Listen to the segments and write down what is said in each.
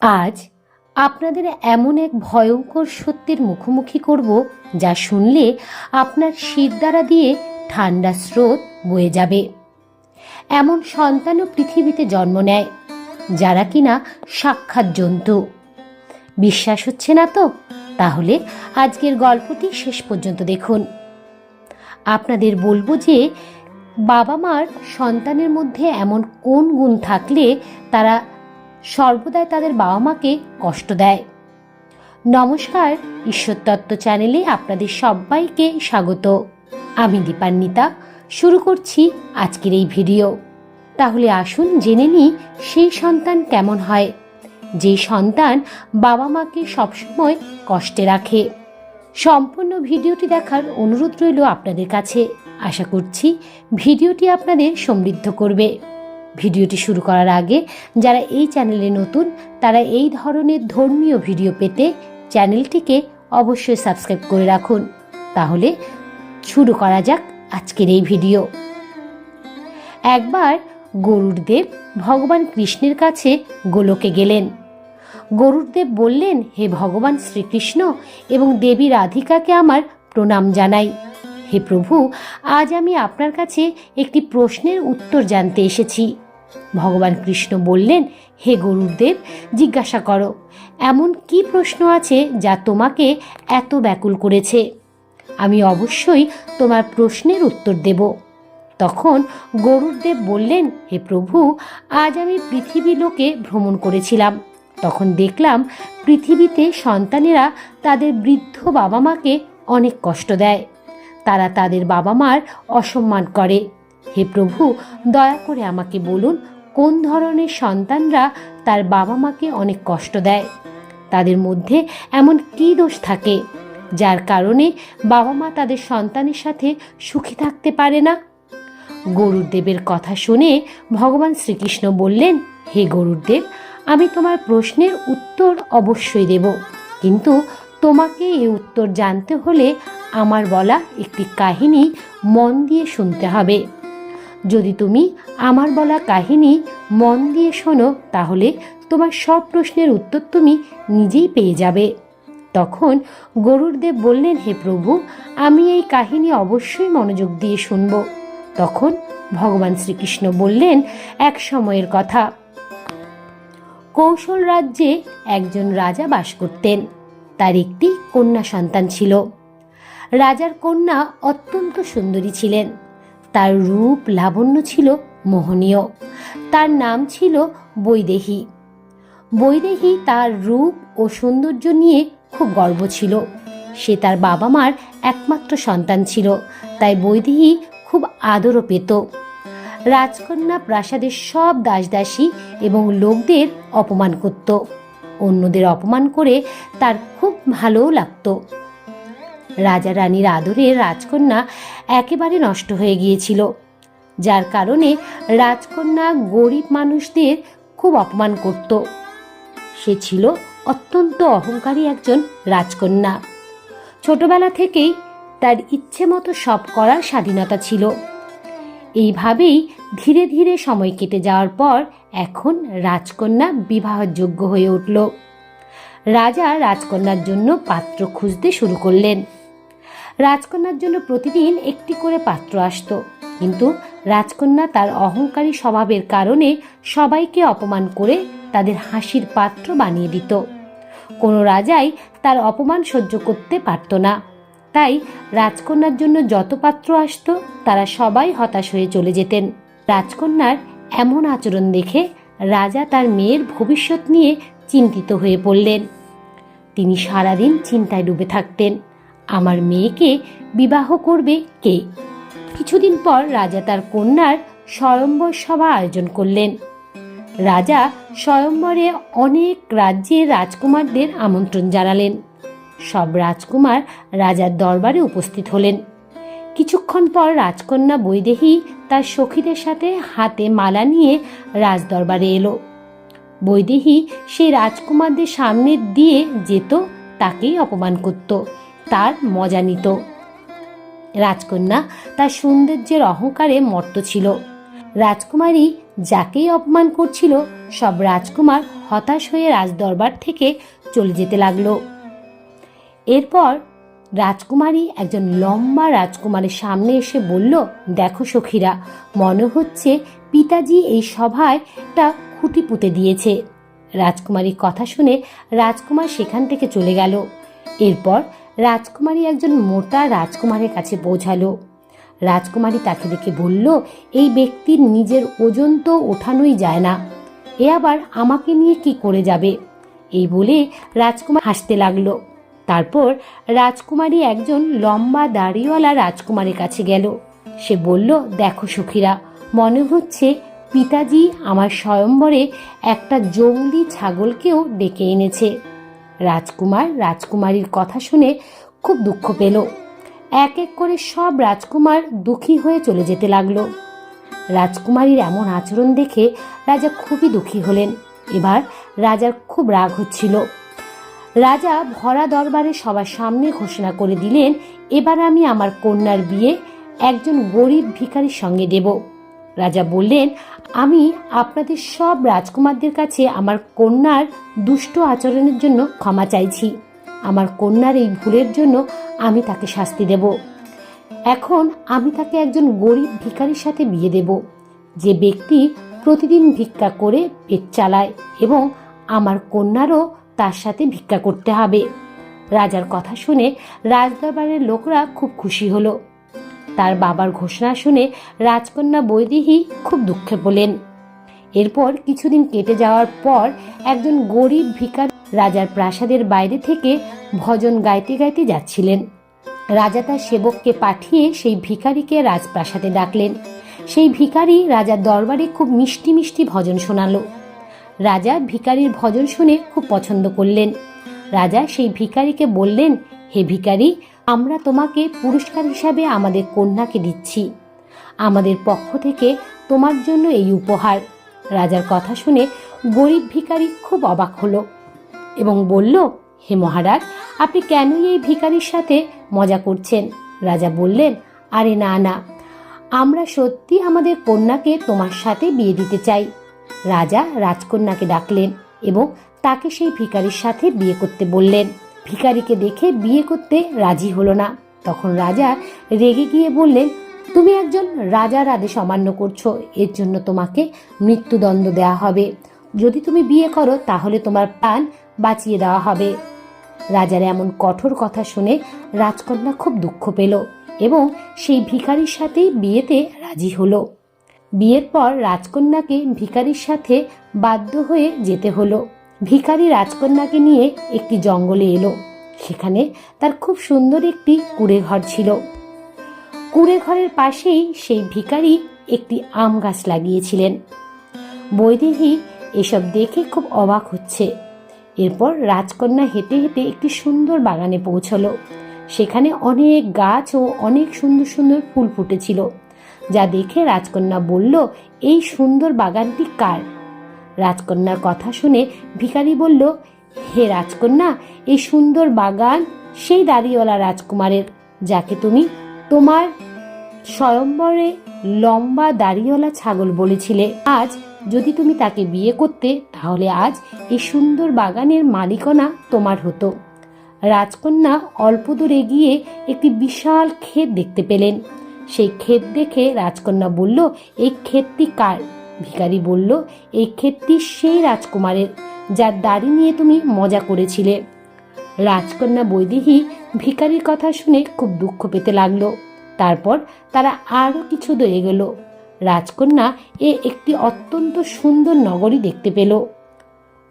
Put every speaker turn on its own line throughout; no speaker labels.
আজ আপনাদের এমন এক ভয়ঙ্কর সত্যের মুখোমুখি করব যা শুনলে আপনার শির দ্বারা দিয়ে ঠান্ডা স্রোত বয়ে যাবে। এমন সন্তানও পৃথিবীতে জন্ম নেয়, যারা কিনা সাক্ষাৎ জন্তু। বিশ্বাস হচ্ছে না তো? তাহলে আজকের গল্পটি শেষ পর্যন্ত দেখুন। আপনাদের বলব যে বাবা মার সন্তানের মধ্যে এমন কোন গুণ থাকলে তারা সর্বদাই তাদের বাবা মাকে কষ্ট দেয়। নমস্কার ঈশ্বরতত্ত্ব চ্যানেলে আপনাদের সবাইকে স্বাগত। আমি দীপান্বিতা, শুরু করছি আজকের এই ভিডিও। তাহলে আসুন জেনে নিই সেই সন্তান কেমন হয়। যে সন্তান বাবা মাকে সবসময় কষ্টে রাখে। সম্পূর্ণ ভিডিওটি দেখার অনুরোধ রইল আপনাদের কাছে। আশা করছি ভিডিওটি আপনাদের সমৃদ্ধ করবে। ভিডিওটি শুরু করার আগে, যারা এই চ্যানেলে নতুন, তারা এই ধরনের ধর্মীয় ভিডিও পেতে চ্যানেলটিকে অবশ্যই সাবস্ক্রাইব করে রাখুন। তাহলে শুরু করা যাক আজকের এই ভিডিও। একবার গরুর দেব ভগবান কৃষ্ণের কাছে গোলকে গেলেন। গরুরদেব বললেন, হে ভগবান শ্রীকৃষ্ণ, এবং দেবী রাধিকাকে আমার প্রণাম জানাই। হে প্রভু, আজ আমি আপনার কাছে একটি প্রশ্নের উত্তর জানতে এসেছি। ভগবান কৃষ্ণ বললেন, হে গরুরদেব জিজ্ঞাসা করো, এমন কি প্রশ্ন আছে যা তোমাকে এত ব্যাকুল করেছে? আমি অবশ্যই তোমার প্রশ্নের উত্তর দেব। তখন গরুরদেব বললেন, হে প্রভু, আজ আমি পৃথিবী লোকে ভ্রমণ করেছিলাম। তখন দেখলাম পৃথিবীতে সন্তানেরা তাদের বৃদ্ধ বাবা মাকে অনেক কষ্ট দেয়। তারা তাদের বাবা মার অসম্মান করে। হে প্রভু, দয়া করে আমাকে বলুন, কোন ধরনের সন্তানরা তার বাবা মাকে অনেক কষ্ট দেয়? তাদের মধ্যে এমন কী দোষ থাকে, যার কারণে বাবা মা তাদের সন্তানের সাথে সুখী থাকতে পারে না? গরুরদেবের কথা শুনে ভগবান শ্রীকৃষ্ণ বললেন, হে গরুরদেব আমি তোমার প্রশ্নের উত্তর অবশ্যই দেব। কিন্তু তোমাকে এই উত্তর জানতে হলে আমার বলা একটি কাহিনী মন দিয়ে শুনতে হবে। যদি তুমি আমার বলা কাহিনী মন দিয়ে শোনো, তাহলে তোমার সব প্রশ্নের উত্তর তুমি নিজেই পেয়ে যাবে। তখন গরুরদেব বললেন, হে প্রভু, আমি এই কাহিনী অবশ্যই মনোযোগ দিয়ে শুনব। তখন ভগবান শ্রীকৃষ্ণ বললেন, এক সময়ের কথা। কৌশল রাজ্যে একজন রাজা বাস করতেন। তার একটি কন্যা সন্তান ছিল। রাজার কন্যা অত্যন্ত সুন্দরী ছিলেন। তার রূপ লাবণ্য ছিল মোহনীয়। তার নাম ছিল বৈদেহী। বৈদেহী তার রূপ ও সৌন্দর্য নিয়ে খুব গর্ব ছিল। সে তার বাবা মার একমাত্র সন্তান ছিল, তাই বৈদেহী খুব আদরও পেত। রাজকন্যা প্রাসাদের সব দাসদাসী এবং লোকদের অপমান করত। অন্যদের অপমান করে তার খুব ভালোও লাগতো। রাজা রানীর আদরে রাজকন্যা একেবারে নষ্ট হয়ে গিয়েছিল, যার কারণে রাজকন্যা গরিব মানুষদের খুব অপমান করত। সে ছিল অত্যন্ত অহংকারী একজন রাজকন্যা। ছোটবেলা থেকেই তার ইচ্ছে মতো সব করার স্বাধীনতা ছিল। এইভাবেই ধীরে ধীরে সময় কেটে যাওয়ার পর এখন রাজকন্যা বিবাহযোগ্য হয়ে উঠল। রাজা রাজকন্যার জন্য পাত্র খুঁজতে শুরু করলেন। রাজকন্যার জন্য প্রতিদিন একটি করে পাত্র আসত। কিন্তু রাজকন্যা তার অহংকারী স্বভাবের কারণে সবাইকে অপমান করে তাদের হাসির পাত্র বানিয়ে দিত। কোনো রাজাই তার অপমান সহ্য করতে পারত না। তাই রাজকন্যার জন্য যত পাত্র আসত, তারা সবাই হতাশ হয়ে চলে যেতেন। রাজকন্যার এমন আচরণ দেখে রাজা তার মেয়ের ভবিষ্যৎ নিয়ে চিন্তিত হয়ে পড়লেন। তিনি সারাদিন চিন্তায় ডুবে থাকতেন। আমার মেয়েকে বিবাহ করবে কে? কিছুদিন পর রাজা তার কন্যার স্বয়ম্বর সভা আয়োজন করলেন। রাজা স্বয়ম্বরে অনেক রাজ্যের রাজকুমারদের আমন্ত্রণ জানালেন। সব রাজকুমার রাজার দরবারে উপস্থিত হলেন। কিছুক্ষণ পর রাজকন্যা বৈদেহী তার সখীদের সাথে হাতে মালা নিয়ে রাজদরবারে এলো। বৈদেহী সেই রাজকুমারদের সামনে দিয়ে যেত, তাকেই অপমান করত। তার মজা নিত। রাজকন্যা তার সৌন্দর্যের অহংকারে মর্ত ছিল। রাজকুমারী যাকেই অপমান করছিল, সব রাজকুমার হতাশ হয়ে রাজদরবার থেকে চলে যেতে লাগল। এরপর রাজকুমারী একজন লম্বা রাজকুমারের সামনে এসে বলল, দেখো সখীরা, মনে হচ্ছে পিতাজি এই সভায় একটা খুঁটি পুঁতে দিয়েছে। রাজকুমারীর কথা শুনে রাজকুমার সেখান থেকে চলে গেল। এরপর রাজকুমারী একজন মোটা রাজকুমারের কাছে পৌঁছালো রাজকুমারী তাকে দেখে বলল, এই ব্যক্তির নিজের ওজন তো ওঠানোই যায় না। এ আবার আমাকে নিয়ে কি করে যাবে? এই বলে রাজকুমার হাসতে লাগল। তারপর রাজকুমারী একজন লম্বা দাড়িওয়ালা রাজকুমারের কাছে গেল। সে বলল, দেখো সখীরা, মনে হচ্ছে পিতাজি আমার স্বয়ম্বরে একটা জঙ্গলি ছাগলকেও ডেকে এনেছে। রাজকুমার রাজকুমারীর কথা শুনে খুব দুঃখ পেল। এক এক করে সব রাজকুমার দুঃখী হয়ে চলে যেতে লাগল। রাজকুমারীর এমন আচরণ দেখে রাজা খুবই দুঃখী হলেন। এবার রাজার খুব রাগ হচ্ছিল। রাজা ভরা দরবারে সবার সামনে ঘোষণা করে দিলেন, এবার আমি আমার কন্যার বিয়ে একজন গরিব ভিখারির সঙ্গে দেব। রাজা বললেন, আমি আপনাদের সব রাজকুমারদের কাছে আমার কন্যার দুষ্ট আচরণের জন্য ক্ষমা চাইছি। আমার কন্যার এই ভুলের জন্য আমি তাকে শাস্তি দেব। এখন আমি তাকে একজন গরিব ভিখারির সাথে বিয়ে দেব। যে ব্যক্তি প্রতিদিন ভিক্ষা করে পেট চালায় এবং আমার কন্যারও তার সাথে ভিক্ষা করতে হবে। রাজার কথা শুনে রাজদরবারের লোকরা খুব খুশি হলো। তার বাবার ঘোষণা শুনে রাজকন্যা বৈদেহী খুব দুঃখে বলেন এরপর কিছুদিন কেটে যাওয়ার পর একজন গরিব ভিকার রাজার প্রাসাদের বাইরে থেকে ভজন গাইতে গাইতে যাচ্ছিলেন। রাজা তার সেবককে পাঠিয়ে সেই ভিকারিকে রাজপ্রাসাদে ডাকলেন। সেই ভিখারি রাজার দরবারে খুব মিষ্টি মিষ্টি ভজন শোনালো। রাজা ভিকারির ভজন শুনে খুব পছন্দ করলেন। রাজা সেই ভিকারিকে বললেন, হে ভিখারি আমরা তোমাকে পুরস্কার হিসাবে আমাদের কন্যাকে দিচ্ছি। আমাদের পক্ষ থেকে তোমার জন্য এই উপহার। রাজার কথা শুনে গরিব ভিখারি খুব অবাক হলো এবং বলল, হে মহারাজ, আপনি কেনই এই ভিখারির সাথে মজা করছেন? রাজা বললেন, আরে না না, আমরা সত্যি আমাদের কন্যাকে তোমার সাথে বিয়ে দিতে চাই। রাজা রাজকন্যাকে ডাকলেন এবং তাকে সেই ভিখারির সাথে বিয়ে করতে বললেন। ভিখারিকে দেখে বিয়ে করতে রাজি হলো না। তখন রাজা রেগে গিয়ে বললেন, তুমি একজন রাজার আদেশ অমান্য করছ, এর জন্য তোমাকে মৃত্যুদণ্ড দেওয়া হবে। যদি তুমি বিয়ে করো, তাহলে তোমার প্রাণ বাঁচিয়ে দেওয়া হবে। রাজার এমন কঠোর কথা শুনে রাজকন্যা খুব দুঃখ পেল এবং সেই ভিখারির সাথেই বিয়েতে রাজি হলো। বিয়ের পর রাজকন্যাকে ভিখারির সাথে বাধ্য হয়ে যেতে হলো। ভিখারি রাজকন্যাকে নিয়ে একটি জঙ্গলে এলো। সেখানে তার খুব সুন্দর একটি কুড়ে ঘর ছিল। কুড়ে ঘরের পাশেই সেই ভিখারি একটি আম গাছ লাগিয়েছিলেন। বৈদেহী এসব দেখে খুব অবাক হচ্ছে। এরপর রাজকন্যা হেঁটে হেঁটে একটি সুন্দর বাগানে পৌঁছলো। সেখানে অনেক গাছ ও অনেক সুন্দর সুন্দর ফুল ফুটেছিল। যা দেখে রাজকন্যা বলল, এই সুন্দর বাগানটি কার? রাজকন্যার কথা শুনে ভিখারি বলল, হে রাজকন্যা, এই সুন্দর বাগান সেই দাড়িওয়ালা রাজকুমারের, যাকে তুমি তোমার স্বয়ম্বরে লম্বা দাড়িওয়ালা ছাগল বলেছিলে। আজ যদি তুমি তাকে বিয়ে করতে, তাহলে আজ এই সুন্দর বাগানের মালিকানা তোমার হতো। রাজকন্যা অল্প দূর এগিয়ে একটি বিশাল ক্ষেত দেখতে পেলেন। সেই ক্ষেত দেখে রাজকন্যা বলল, এই ক্ষেতটি কার? ভিখারি বলল এই ক্ষেতটি সেই রাজকুমারের, যার দাড়ি নিয়ে তুমি মজা করেছিলে। রাজকন্যা বৈদেহী ভিখারির কথা শুনে খুব দুঃখ পেতে লাগল। তারপর তারা আরও কিছু দূর এগোল রাজকন্যা এ একটি অত্যন্ত সুন্দর নগরী দেখতে পেল।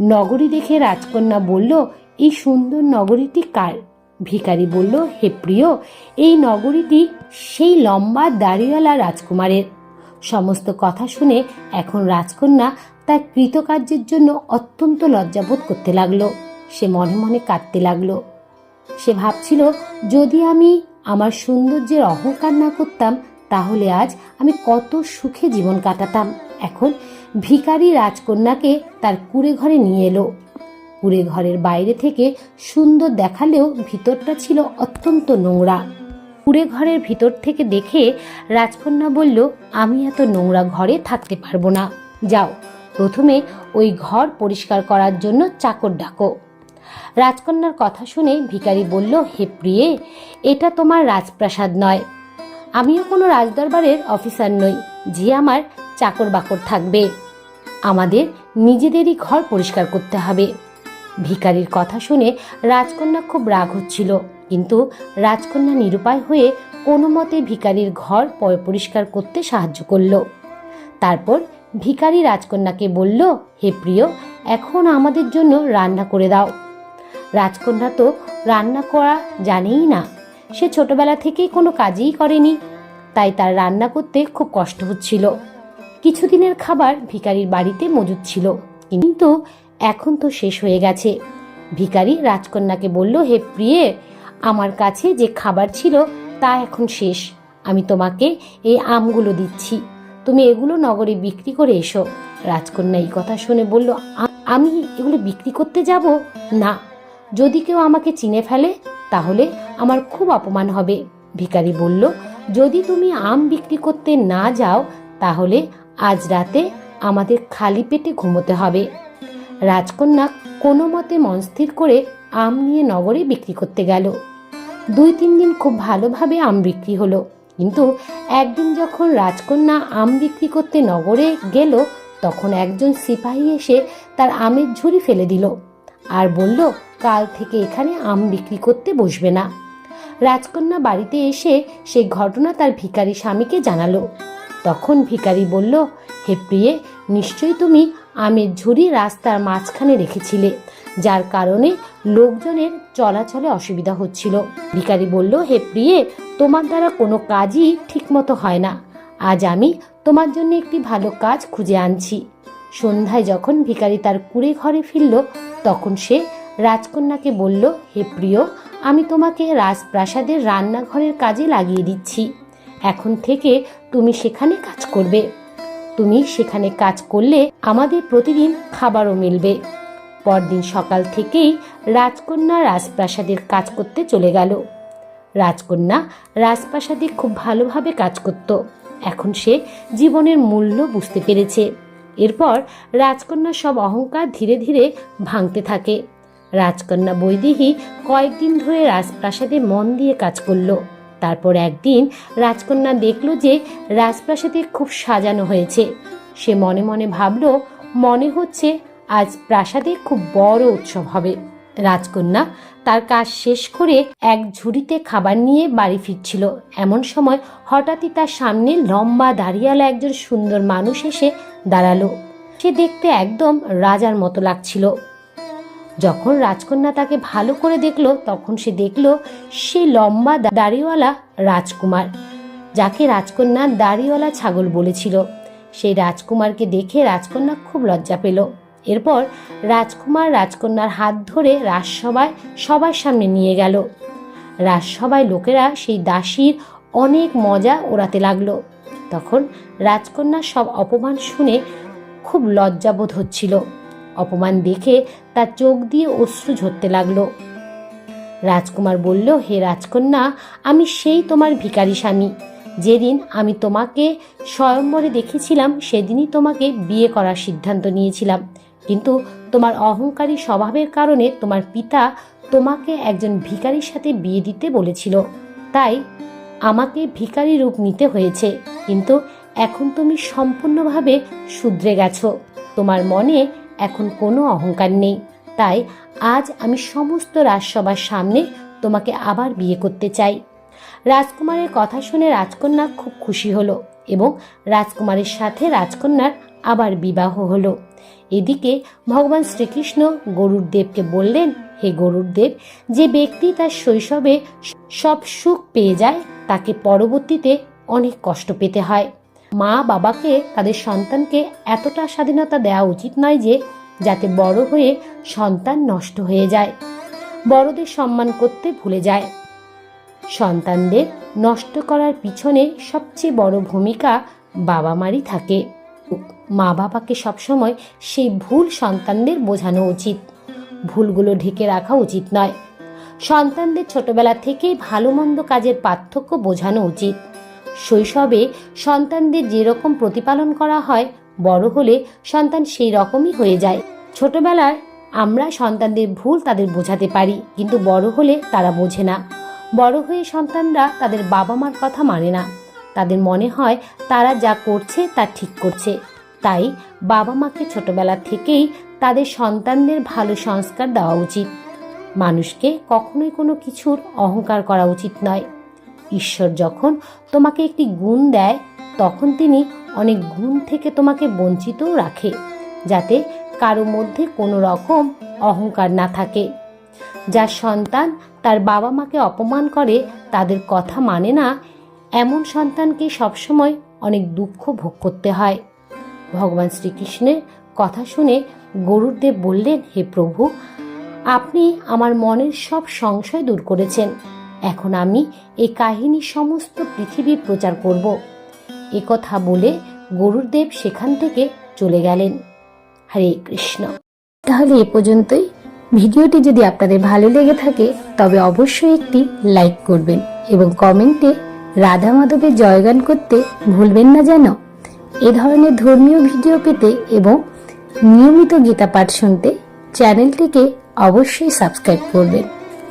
নগরী দেখে রাজকন্যা বলল, এই সুন্দর নগরীটি কার? ভিখারি বলল, হে প্রিয়, এই নগরীটি সেই লম্বা দাড়িওয়ালা রাজকুমারের। সমস্ত কথা শুনে এখন রাজকন্যা তার কৃতকার্যের জন্য অত্যন্ত লজ্জাবোধ করতে লাগল। সে মনে মনে কাঁদতে লাগল। সে ভাবছিল, যদি আমি আমার সৌন্দর্যের অহংকার না করতাম, তাহলে আজ আমি কত সুখে জীবন কাটাতাম। এখন ভিখারি রাজকন্যাকে তার কুড়ে ঘরে নিয়ে এলো। কুড়ে ঘরের বাইরে থেকে সুন্দর দেখালেও ভিতরটা ছিল অত্যন্ত নোংরা। কুড়ে ঘরের ভিতর থেকে দেখে রাজকন্যা বলল, আমি এত নোংরা ঘরে থাকতে পারব না। যাও, প্রথমে ওই ঘর পরিষ্কার করার জন্য চাকর ডাকো। রাজকন্যার কথা শুনে ভিকারি বলল, হে প্রিয়ে, এটা তোমার রাজপ্রাসাদ নয়। আমিও কোনো রাজদরবারের অফিসার নই, যে আমার চাকর বাকর থাকবে। আমাদের নিজেদেরই ঘর পরিষ্কার করতে হবে। ভিখারির কথা শুনে রাজকন্যা খুব রাগ হচ্ছিল। কিন্তু রাজকন্যা নিরুপায় হয়ে কোনো মতে ভিখারির ঘর পরিষ্কার করতে সাহায্য করল। তারপর ভিখারি রাজকন্যাকে বলল, হে প্রিয়, এখন আমাদের জন্য রান্না করে দাও। রাজকন্যা তো রান্না করা জানেই না। সে ছোটবেলা থেকেই কোনো কাজই করেনি, তাই তার রান্না করতে খুব কষ্ট হচ্ছিল। কিছুদিনের খাবার ভিখারির বাড়িতে মজুদ ছিল, কিন্তু এখন তো শেষ হয়ে গেছে। ভিখারি রাজকন্যাকে বলল, হে প্রিয়ে আমার কাছে যে খাবার ছিল তা এখন শেষ। আমি তোমাকে এই আমগুলো দিচ্ছি। তুমি এগুলো নগরে বিক্রি করে এসো। রাজকন্যা এই কথা শুনে বলল আমি এগুলো বিক্রি করতে যাব? না। যদি কেউ আমাকে চিনে ফেলে, তাহলে আমার খুব অপমান হবে। ভিখারি বলল, যদি তুমি আম বিক্রি করতে না যাও, তাহলে আজ রাতে আমাদের খালি পেটে ঘুমোতে হবে। রাজকন্যা কোনো মতে মন স্থির করে আম নিয়ে নগরে বিক্রি করতে গেল। দুই তিন দিন খুব ভালোভাবে আম বিক্রি হলো। কিন্তু একদিন যখন রাজকন্যা আম বিক্রি করতে নগরে গেল, তখন একজন সিপাহী এসে তার আমের ঝুড়ি ফেলে দিল আর বলল, কাল থেকে এখানে আম বিক্রি করতে বসবে না। রাজকন্যা বাড়িতে এসে সেই ঘটনা তার ভিখারি স্বামীকে জানালো। তখন ভিকারি বলল, হে প্রিয়ে, নিশ্চয়ই তুমি আমের ঝুড়ি রাস্তার মাঝখানে রেখেছিলে, যার কারণে লোকজনের চলাচলে অসুবিধা হচ্ছিল। ভিখারি বলল, হে প্রিয়ে, তোমার দ্বারা কোনো কাজই ঠিকমতো হয় না। আজ আমি তোমার জন্য একটি ভালো কাজ খুঁজে আনছি। সন্ধ্যায় যখন ভিখারি তার কুড়ে ঘরে ফিরল, তখন সে রাজকন্যাকে বলল, হে প্রিয়, আমি তোমাকে রাজপ্রাসাদের রান্নাঘরের কাজে লাগিয়ে দিচ্ছি। এখন থেকে তুমি সেখানে কাজ করবে। তুমি সেখানে কাজ করলে আমাদের প্রতিদিন খাবারও মিলবে। পরদিন সকাল থেকেই রাজকন্যা রাজপ্রাসাদের কাজ করতে চলে গেল। রাজকন্যা রাজপ্রাসাদে খুব ভালোভাবে কাজ করত। এখন সে জীবনের মূল্য বুঝতে পেরেছে। এরপর রাজকন্যার সব অহংকার ধীরে ধীরে ভাঙতে থাকে। রাজকন্যা বৈদেহী কয়েকদিন ধরে রাজপ্রাসাদে মন দিয়ে কাজ করল। তারপর একদিন রাজকন্যা দেখল যে রাজপ্রাসাদে খুব সাজানো হয়েছে। সে মনে মনে ভাবল, মনে হচ্ছে আজ প্রাসাদে খুব বড় উৎসব হবে। রাজকন্যা তার কাজ শেষ করে এক ঝুড়িতে খাবার নিয়ে বাড়ি ফিরছিল। এমন সময় হঠাৎই তার সামনে লম্বা দাঁড়িয়ালা একজন সুন্দর মানুষ এসে দাঁড়াল। সে দেখতে একদম রাজার মতো লাগছিল। যখন রাজকন্যা তাকে ভালো করে দেখল, তখন সে দেখল সে লম্বা দাড়িওয়ালা রাজকুমার, যাকে রাজকন্যা দাড়িওয়ালা ছাগল বলেছিল। সেই রাজকুমারকে দেখে রাজকন্যা খুব লজ্জা পেল। এরপর রাজকুমার রাজকন্যার হাত ধরে রাজসভায় সবার সামনে নিয়ে গেল। রাজসভায় লোকেরা সেই দাসীর অনেক মজা ওড়াতে লাগল। তখন রাজকন্যার সব অপমান শুনে খুব লজ্জাবোধ হচ্ছিল। অপমান দেখে তার চোখ দিয়ে অশ্রু ঝরতে লাগল। রাজকুমার বলল, হে রাজকন্যা, আমি সেই তোমার ভিখারি স্বামী। যেদিন আমি তোমাকে স্বয়ম্বরে দেখেছিলাম, সেদিনই তোমাকে বিয়ে করার সিদ্ধান্ত নিয়েছিলাম। কিন্তু তোমার অহংকারী স্বভাবের কারণে তোমার পিতা তোমাকে একজন ভিখারির সাথে বিয়ে দিতে বলেছিল। তাই আমাকে ভিখারি রূপ নিতে হয়েছে। কিন্তু এখন তুমি সম্পূর্ণভাবে শুধরে গেছো। তোমার মনে এখন কোনো অহংকার নেই। তাই আজ আমি সমস্ত রাজসভার সামনে তোমাকে আবার বিয়ে করতে চাই। রাজকুমারের কথা শুনে রাজকন্যা খুব খুশি হলো এবং রাজকুমারের সাথে রাজকন্যার আবার বিবাহ হলো। এদিকে ভগবান শ্রীকৃষ্ণ গরুর দেবকে বললেন, হে গরুর দেব, যে ব্যক্তি তার শৈশবে সব সুখ পেয়ে যায়, তাকে পরবর্তীতে অনেক কষ্ট পেতে হয়। মা বাবাকে, তাদের সন্তানকে এতটা স্বাধীনতা দেওয়া উচিত নয় যে, যাতে বড় হয়ে সন্তান নষ্ট হয়ে যায়। বড়দের সম্মান করতে ভুলে যায়। সন্তানদের নষ্ট করার পিছনে সবচেয়ে বড় ভূমিকা বাবা মারই থাকে। মা বাবাকে সবসময় সেই ভুল সন্তানদের বোঝানো উচিত। ভুলগুলো ঢেকে রাখা উচিত নয়। সন্তানদের ছোটবেলা থেকেই ভালো মন্দ কাজের পার্থক্য বোঝানো উচিত। শৈশবে সন্তানদের যেরকম প্রতিপালন করা হয়, বড় হলে সন্তান সেই রকমই হয়ে যায়। ছোটবেলায় আমরা সন্তানদের ভুল তাদের বোঝাতে পারি, কিন্তু বড় হলে তারা বোঝে না। বড় হয়ে সন্তানরা তাদের বাবা মার কথা মানে না। তাদের মনে হয় তারা যা করছে তা ঠিক করছে। তাই বাবা মাকে ছোটবেলা থেকেই তাদের সন্তানদের ভালো সংস্কার দেওয়া উচিত। মানুষকে কখনোই কোনো কিছুর অহংকার করা উচিত নয়। ঈশ্বর যখন তোমাকে একটি গুণ দেয়, তখন তিনি অনেক গুণ থেকে তোমাকে বঞ্চিতও রাখে, যাতে কারও মধ্যে কোনো রকম অহংকার না থাকে। যার সন্তান তার বাবা মাকে অপমান করে, তাদের কথা মানে না, এমন সন্তানকে সবসময় অনেক দুঃখ ভোগ করতে হয়। ভগবান শ্রীকৃষ্ণের কথা শুনে গরুরদেব বললেন, হে প্রভু, আপনি আমার মনের সব সংশয় দূর করেছেন। এখন আমি এই কাহিনী সমস্ত পৃথিবী প্রচার করব। কথা বলে গরুরদেব সেখান থেকে চলে গেলেন। হরে কৃষ্ণ। তাহলে এ পর্যন্তই। ভিডিওটি যদি আপনাদের ভালো লেগে থাকে, তবে অবশ্যই একটি লাইক করবেন এবং কমেন্টে রাধা মাধবের জয়গান করতে ভুলবেন না যেন। এ ধরনের ধর্মীয় ভিডিও পেতে এবং নিয়মিত গীতা পাঠ শুনতে চ্যানেলটিকে অবশ্যই সাবস্ক্রাইব করবেন।